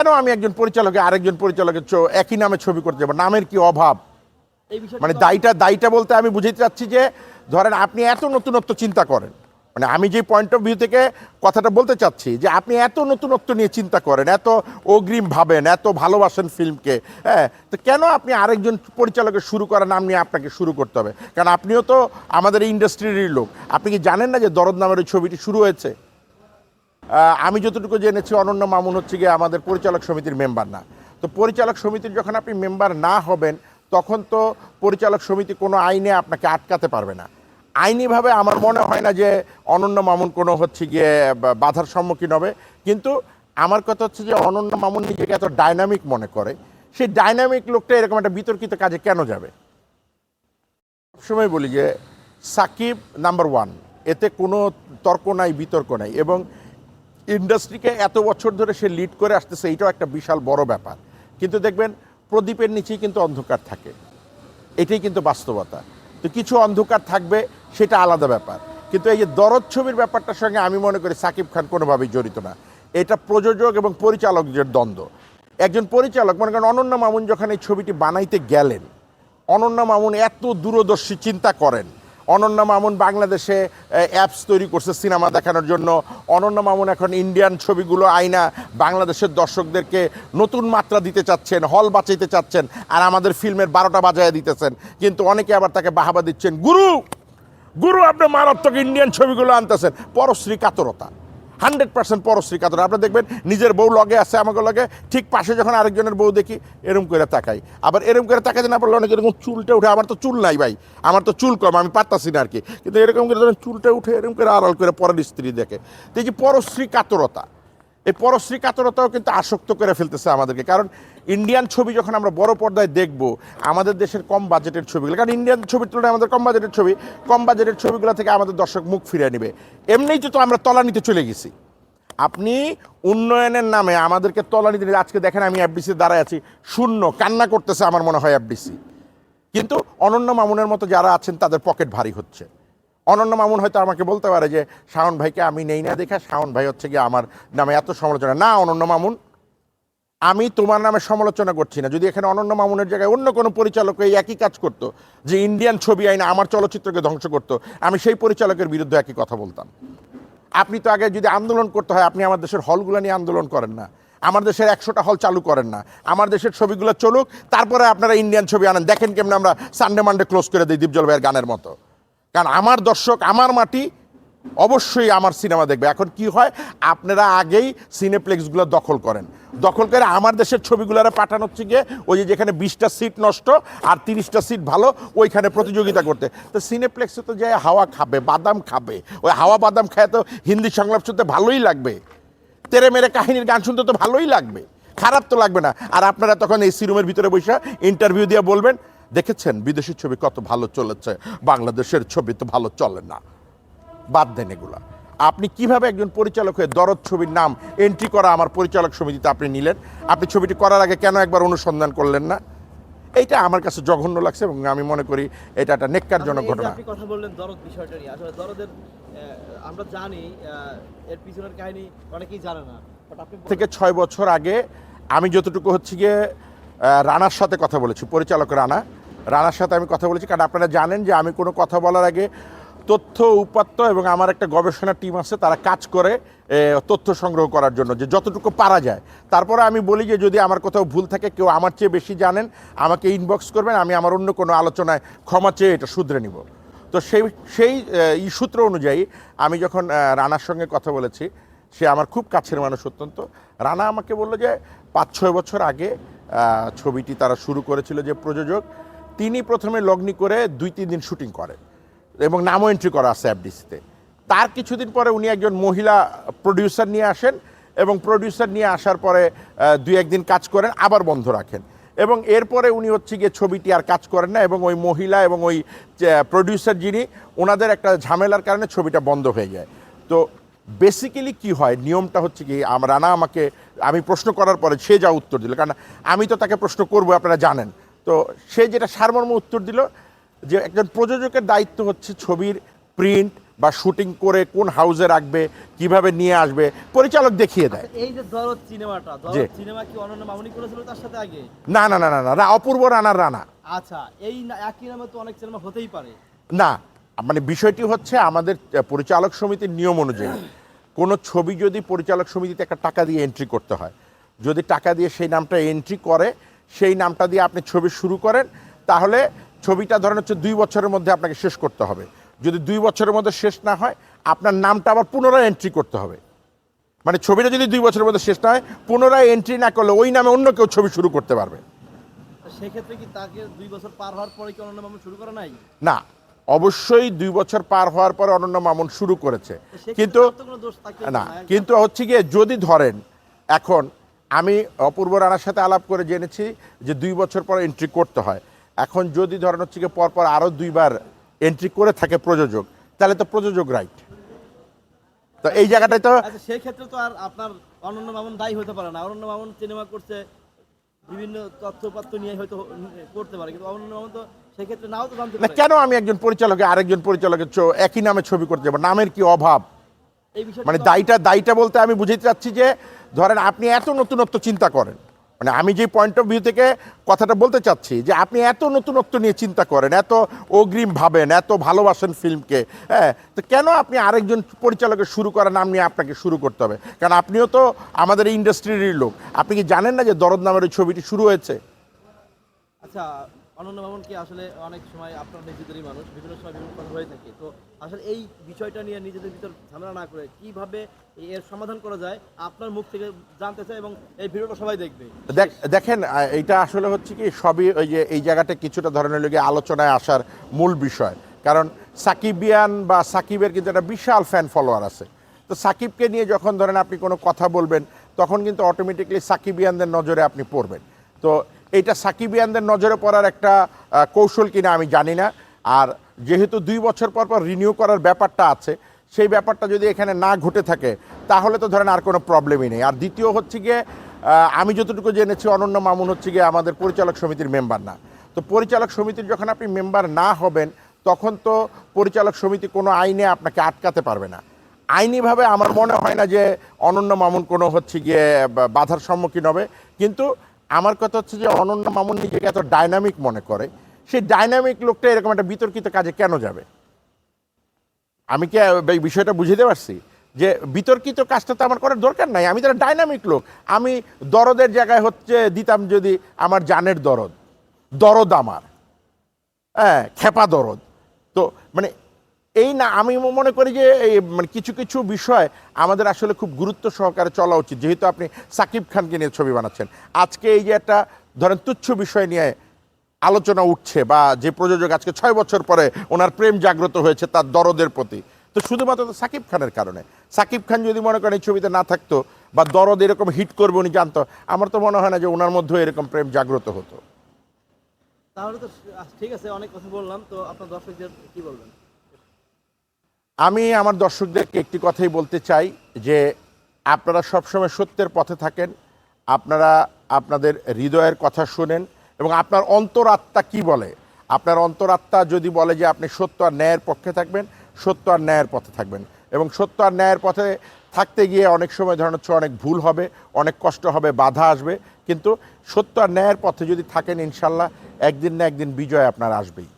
কেন আমি একজন পরিচালকে আরেকজন পরিচালকের একই নামে ছবি করতে যাব? নামের কি অভাব? মানে দায়টা দায়টা বলতে আমি বুঝাইতে চাচ্ছি যে ধরেন আপনি এত নতুনত্ব চিন্তা করেন। মানে আমি যে পয়েন্ট অফ ভিউ থেকে কথাটা বলতে চাচ্ছি যে আপনি এত নতুনত্ব নিয়ে চিন্তা করেন এত অগ্রিম ভাবেন এত ভালোবাসেন ফিল্মকে হ্যাঁ? তো কেন আপনি আরেকজন পরিচালকের শুরু করার নাম নিয়ে আপনাকে শুরু করতে হবে? কারণ আপনিও তো আমাদের ইন্ডাস্ট্রিরই লোক। আপনি কি জানেন না যে দরদ নামের ওই ছবিটি শুরু হয়েছে? আমি যতটুকু জেনেছি, অনন্য মামুন হচ্ছে গিয়ে আমাদের পরিচালক সমিতির মেম্বার না। তো পরিচালক সমিতির যখন আপনি মেম্বার না হবেন, তখন তো পরিচালক সমিতি কোনো আইনে আপনাকে আটকাতে পারবে না। আইনিভাবে আমার মনে হয় না যে অনন্য মামুন কোনো হচ্ছে গিয়ে বাধার সম্মুখীন হবে। কিন্তু আমার কথা হচ্ছে যে অনন্য মামুন নিজেকে এত ডাইনামিক মনে করে, সেই ডাইনামিক লোকটা এরকম একটা বিতর্কিত কাজে কেন যাবে? সবসময় বলি যে সাকিব নাম্বার ওয়ান এতে কোনো তর্ক নাই, বিতর্ক নাই। এবং ইন্ডাস্ট্রিকে এত বছর ধরে সে লিড করে আসতেছে, এইটাও একটা বিশাল বড় ব্যাপার। কিন্তু দেখবেন, প্রদীপের নিচেই কিন্তু অন্ধকার থাকে। এটাই কিন্তু বাস্তবতা। তো কিছু অন্ধকার থাকবে, সেটা আলাদা ব্যাপার। কিন্তু এই যে দরদ ছবির ব্যাপারটার সঙ্গে আমি মনে করি সাকিব খান কোনোভাবেই জড়িত না। এটা প্রযোজক এবং পরিচালকদের দ্বন্দ্ব। একজন পরিচালক, মনে করেন অনন্য মামুন যখন এই ছবিটি বানাইতে গেলেন, অনন্য মামুন এত দূরদর্শী, চিন্তা করেন। অনন্য মামুন বাংলাদেশে অ্যাপস তৈরি করছে, সিনেমা দেখানোর জন্য। অনন্য মামুন এখন ইন্ডিয়ান ছবিগুলো আইনা বাংলাদেশের দর্শকদেরকে নতুন মাত্রা দিতে চাচ্ছেন, হল বাঁচাইতে চাচ্ছেন আর আমাদের ফিল্মের বারোটা বাজায় দিতেছেন। কিন্তু অনেকে আবার তাকে বাহাবা দিচ্ছেন। গুরু! গুরু, আপনি মারাত্মক ইন্ডিয়ান ছবিগুলো আনতেছেন। পরশ্রী কাতরতা। হান্ড্রেড পার্সেন্ট পরশ্রী কাতর আপনি দেখবেন নিজের বউ লগে আছে, আমাকে লগে, ঠিক পাশে যখন আরেকজনের বউ দেখি, এরম করে তাকাই। আবার এরম করে তাকাই না পারলে অনেক এরকম চুলটা উঠে, আমার তো চুল নাই ভাই, আমার তো চুল কম, আমি পারতাছি না আর কি কিন্তু এরকম করে চুলটা উঠে এরকম করে আড়াল করে পরের স্ত্রী দেখে। দেখি পরশ্রী কাতরতা এই পরশ্রী কাতরতাও কিন্তু আসক্ত করে ফেলতেছে আমাদেরকে। কারণ ইন্ডিয়ান ছবি যখন আমরা বড় পর্দায় দেখব, আমাদের দেশের কম বাজেটের ছবিগুলো, কারণ ইন্ডিয়ান ছবির তুলনায় আমাদের কম বাজেটের ছবি, কম বাজেটের ছবিগুলো থেকে আমাদের দর্শক মুখ ফিরিয়ে নেবে। এমনিই তো আমরা তলানিতে চলে গেছি। আপনি উন্নয়নের নামে আমাদেরকে তলানিতে আজকে দেখেন আমি এফডিসি দাঁড়ায় আছি, শূন্য, কান্না করতেছে আমার মনে হয় এফডিসি কিন্তু অনন্য মামুনের মতো যারা আছেন, তাদের পকেট ভারী হচ্ছে। অনন্য মামুন হয়তো আমাকে বলতে পারে যে, শাওন ভাইকে আমি নেই না দেখা, শাওন ভাই হচ্ছে গিয়ে আমার নামে এত সমালোচনা। না, অনন্য মামুন, আমি তোমার নামে সমালোচনা করছি না। যদি এখানে অনন্য মামুনের জায়গায় অন্য কোনো পরিচালক এই একই কাজ করতো, যে ইন্ডিয়ান ছবি আইনে আমার চলচ্চিত্রকে ধ্বংস করতো, আমি সেই পরিচালকের বিরুদ্ধে একই কথা বলতাম। আপনি তো আগে যদি আন্দোলন করতে হয়, আপনি আমার দেশের হলগুলো নিয়ে আন্দোলন করেন না। আমার দেশের একশোটা হল চালু করেন না। আমার দেশের ছবিগুলো চলুক, তারপরে আপনারা ইন্ডিয়ান ছবি আনেন। দেখেন কেমন আমরা সানডে মানডে ক্লোজ করে দিই দীপজল ভাইয়ের গানের মতো। কারণ আমার দর্শক, আমার মাটি অবশ্যই আমার সিনেমা দেখবে। এখন কি হয়? আপনারা আগেই সিনেপ্লেক্সগুলো দখল করেন। দখল করে আমার দেশের ছবিগুলোরা পাঠানো হচ্ছে গিয়ে ওই যে যেখানে বিশটা সিট নষ্ট আর তিরিশটা সিট ভালো, ওইখানে প্রতিযোগিতা করতে। তো সিনেপ্লেক্সে তো যায় হাওয়া খাবে, বাদাম খাবে, ওই হাওয়া বাদাম খায় তো হিন্দি সংলাপ শুনতে ভালোই লাগবে। তেরে মেরে কাহিনীর গান শুনতে তো ভালোই লাগবে। খারাপ তো লাগবে না। আর আপনারা তখন এসি রুমের ভিতরে বসে ইন্টারভিউ দিয়ে বলবেন দেখেছেন বিদেশি ছবি কত ভালো চলেছে? বাংলাদেশের ছবি তো ভালো চলে না। বাদ দেন এগুলা। আপনি কীভাবে একজন পরিচালক হয়ে দরদ ছবির নাম এন্ট্রি করা আমার পরিচালক সমিতিতে আপনি নিলেন? আপনি ছবিটি করার আগে কেন একবার অনুসন্ধান করলেন না? এইটা আমার কাছে জঘন্য লাগছে এবং আমি মনে করি এটা একটা নেককারজনক ঘটনা। আপনি কথা বললেন দরদ বিষয়টা নিয়ে আসলে দরদের আমরা জানি এর পিছনের কাহিনী অনেকেই জানে না বাট আপনি থেকে ছয় বছর আগে আমি যতটুকু হচ্ছে গিয়ে রানার সাথে কথা বলেছি পরিচালক রানা। রানার সাথে আমি কথা বলেছি, কারণ আপনারা জানেন যে আমি কোনো কথা বলার আগে তথ্য উপাত্ত এবং আমার একটা গবেষণা টিম আছে, তারা কাজ করে তথ্য সংগ্রহ করার জন্য, যে যতটুকু পারা যায়। তারপরে আমি বলি যে যদি আমার কোথাও ভুল থাকে, কেউ আমার চেয়ে বেশি জানেন, আমাকে ইনবক্স করবেন, আমি আমার অন্য কোনো আলোচনায় ক্ষমা চেয়ে এটা শুধরে নিব। তো সেই সেই ই সূত্র অনুযায়ী আমি যখন রানার সঙ্গে কথা বলেছি, সে আমার খুব কাছের মানুষ অত্যন্ত। রানা আমাকে বলল যে, পাঁচ ছয় বছর আগে ছবিটি তারা শুরু করেছিল যে প্রযোজক তিনি প্রথমে লগ্নি করে দুই, তিন দিন শুটিং করেন এবং নামও এন্ট্রি করা আছে অ্যাপডিসিতে তার কিছুদিন পরে উনি একজন মহিলা প্রডিউসার নিয়ে আসেন এবং প্রডিউসার নিয়ে আসার পরে দুই একদিন কাজ করেন, আবার বন্ধ রাখেন। এবং এরপরে উনি হচ্ছে গিয়ে ছবিটি আর কাজ করেন না এবং ওই মহিলা এবং ওই প্রডিউসার যিনি, ওনাদের একটা ঝামেলার কারণে ছবিটা বন্ধ হয়ে যায়। তো বেসিক্যালি কি হয়? নিয়মটা হচ্ছে কি রানা আমাকে, আমি প্রশ্ন করার পরে সে যা উত্তর দিল। কারণ আমি তো তাকে প্রশ্ন করব, আপনারা জানেন। তো সে যেটা সারমর্ম উত্তর দিল যে একজন প্রযোজকের দায়িত্ব হচ্ছে ছবির প্রিন্ট বা শুটিং করে কোন হাউসে রাখবে কীভাবে নিয়ে আসবে পরিচালক দেখিয়ে দেয়। এই যে দরদ সিনেমাটা দরদ সিনেমা কি অনন্য মামুনি করেছিল তার সাথে আগে? না না না না না অপূর্ব রানার রানা। আচ্ছা এই একই নামে তো অনেক সিনেমা হতেই পারে। না মানে বিষয়টি হচ্ছে আমাদের পরিচালক সমিতির নিয়ম অনুযায়ী কোনো ছবি যদি পরিচালক সমিতিতে একটা টাকা দিয়ে এন্ট্রি করতে হয় যদি টাকা দিয়ে সেই নামটা এন্ট্রি করে সেই নামটা দিয়ে আপনি ছবি শুরু করেন তাহলে ছবিটা ধরেন হচ্ছে দুই বছরের মধ্যে আপনাকে শেষ করতে হবে। যদি দুই বছরের মধ্যে শেষ না হয় আপনার নামটা আবার পুনরায় এন্ট্রি করতে হবে। মানে ছবিটা যদি দুই বছরের মধ্যে শেষ না হয় পুনরায় এন্ট্রি না করলে ওই নামে অন্য কেউ ছবি শুরু করতে পারবে। সেক্ষেত্রে কি তাকে দুই বছর পার হওয়ার পরে কি শুরু করা নাই? না অবশ্যই দুই বছর পার হওয়ার পরে অনন্য মামুন শুরু করেছে। কিন্তু না কিন্তু হচ্ছে গিয়ে যদি ধরেন এখন আমি অপূর্ব রানার সাথে আলাপ করে জেনেছি যে দুই বছর পর এন্ট্রি করতে হয়। এখন যদি ধরেন হচ্ছে গিয়ে পরপর আরও দুইবার এন্ট্রি করে থাকে প্রযোজক তাহলে তো প্রযোজক রাইট তো এই জায়গাটায় তো আচ্ছা সেই ক্ষেত্রে তো আর আপনার অনন্য মামুন দায়ী হতে পারে না। অনন্য মামুন সিনেমা করছে বিভিন্ন তথ্যপাত্র নিয়ে হয়তো করতে পারে কিন্তু অনন্য মামুন তো সেক্ষেত্রে নাও তো জানতে পারে। কেন আমি একজন পরিচালকে আরেকজন পরিচালকের একই নামে ছবি করতে যাব? নামের কি অভাব? মানে দায়টা দায়টা বলতে আমি বুঝাইতে চাচ্ছি যে ধরেন আপনি এত নতুনত্ব চিন্তা করেন মানে আমি যে পয়েন্ট অফ ভিউ থেকে কথাটা বলতে চাচ্ছি যে আপনি এত নতুনত্ব নিয়ে চিন্তা করেন, এত অগ্রিম ভাবেন, এত ভালোবাসেন ফিল্মকে হ্যাঁ তো কেন আপনি আরেকজন পরিচালকের শুরু করার নাম নিয়ে আপনাকে শুরু করতে হবে? কারণ আপনিও তো আমাদের এই ইন্ডাস্ট্রিরই লোক। আপনি কি জানেন না যে দরদ নামের ওই ছবিটি শুরু হয়েছে? আচ্ছা অনন্য মামুন কি আসলে অনেক সময় আপনার নিজেদেরই মানুষ, বিভিন্ন সময় বিভিন্ন কথা হয়ে থাকে। তো আসলে এই বিষয়টা নিয়ে নিজেদের ভিতর ঝামেলা না করে কীভাবে এর সমাধান করা যায়, আপনার মুখ থেকে জানতে চাই এবং এই ভিডিওটা সবাই দেখবে। দেখ- দেখেন এইটা আসলে হচ্ছে কি, সবই ওই যে এই জায়গাটা কিছুটা ধরনের লোকে আলোচনায় আসার মূল বিষয়। কারণ সাকিবিয়ান বা সাকিবের কিন্তু একটা বিশাল ফ্যান ফলোয়ার আছে। তো সাকিবকে নিয়ে যখন ধরেন আপনি কোনো কথা বলবেন, তখন কিন্তু অটোমেটিকলি সাকিবিয়ানদের নজরে আপনি পড়বেন। তো এইটা সাকিবিয়ানদের নজরে পড়ার একটা কৌশল কিনা আমি জানি না। আর যেহেতু দুই বছর পর পর রিনিউ করার ব্যাপারটা আছে, সেই ব্যাপারটা যদি এখানে না ঘটে থাকে, তাহলে তো ধরেন আর কোনো প্রবলেমই নেই। আর দ্বিতীয় হচ্ছে গিয়ে আমি যতটুকু জেনেছি, অনন্য মামুন হচ্ছে গিয়ে আমাদের পরিচালক সমিতির মেম্বার না। তো পরিচালক সমিতির যখন আপনি মেম্বার না হবেন, তখন তো পরিচালক সমিতি কোনো আইনে আপনাকে আটকাতে পারবে না। আইনিভাবে আমার মনে হয় না যে অনন্য মামুন কোনো হচ্ছে গিয়ে বাধার সম্মুখীন হবে। কিন্তু আমার কথা হচ্ছে যে অনন্য মামুন নিজেকে এত ডাইনামিক মনে করে, সেই ডাইনামিক লোকটা এরকম একটা বিতর্কিত কাজে কেন যাবে? আমি কি এই বিষয়টা বুঝতে পারছি? যে বিতর্কিত কাজটা তো আমার করার দরকার নাই, আমি তো ডাইনামিক লোক। আমি দরদের জায়গায় হচ্ছে দিতাম যদি আমার জানের দরদ দরদ আমার। হ্যাঁ খেপা দরদ। তো মানে এই না, আমি মনে করি যে এই মানে কিছু কিছু বিষয় আমাদের আসলে খুব গুরুত্ব সহকারে চলা উচিত। যেহেতু আপনি সাকিব খানকে নিয়ে ছবি বানাচ্ছেন। আজকে এই যে একটা, ধরেন তুচ্ছ বিষয় নিয়ে আলোচনা উঠছে বা যে প্রযোজক আজকে ছয় বছর পরে ওনার প্রেম জাগ্রত হয়েছে তার দরদের প্রতি, তো শুধুমাত্র তো সাকিব খানের কারণে। সাকিব খান যদি মনে করেন এই ছবিতে না থাকতো বা দরদ এরকম হিট করবে উনি জানতো, আমার তো মনে হয় না যে ওনার মধ্যেও এরকম প্রেম জাগ্রত হতো। তাহলে তো ঠিক আছে, অনেক কথা বললাম, তো আপনার দর্শকদের কি বলবেন? আমি আমার দর্শকদেরকে একটি কথাই বলতে চাই যে আপনারা সবসময় সত্যের পথে থাকেন, আপনারা আপনাদের হৃদয়ের কথা শুনেন এবং আপনার অন্তরাত্মা কি বলে? আপনার অন্তরাত্মা যদি বলে যে আপনি সত্য আর ন্যায়ের পক্ষে থাকবেন, সত্য আর ন্যায়ের পথে থাকবেন এবং সত্য আর ন্যায়ের পথে থাকতে গিয়ে অনেক সময় ধরেন হচ্ছে অনেক ভুল হবে, অনেক কষ্ট হবে, বাধা আসবে। কিন্তু সত্য আর ন্যায়ের পথে যদি থাকেন ইনশাল্লাহ, একদিন না একদিন বিজয় আপনার আসবেই।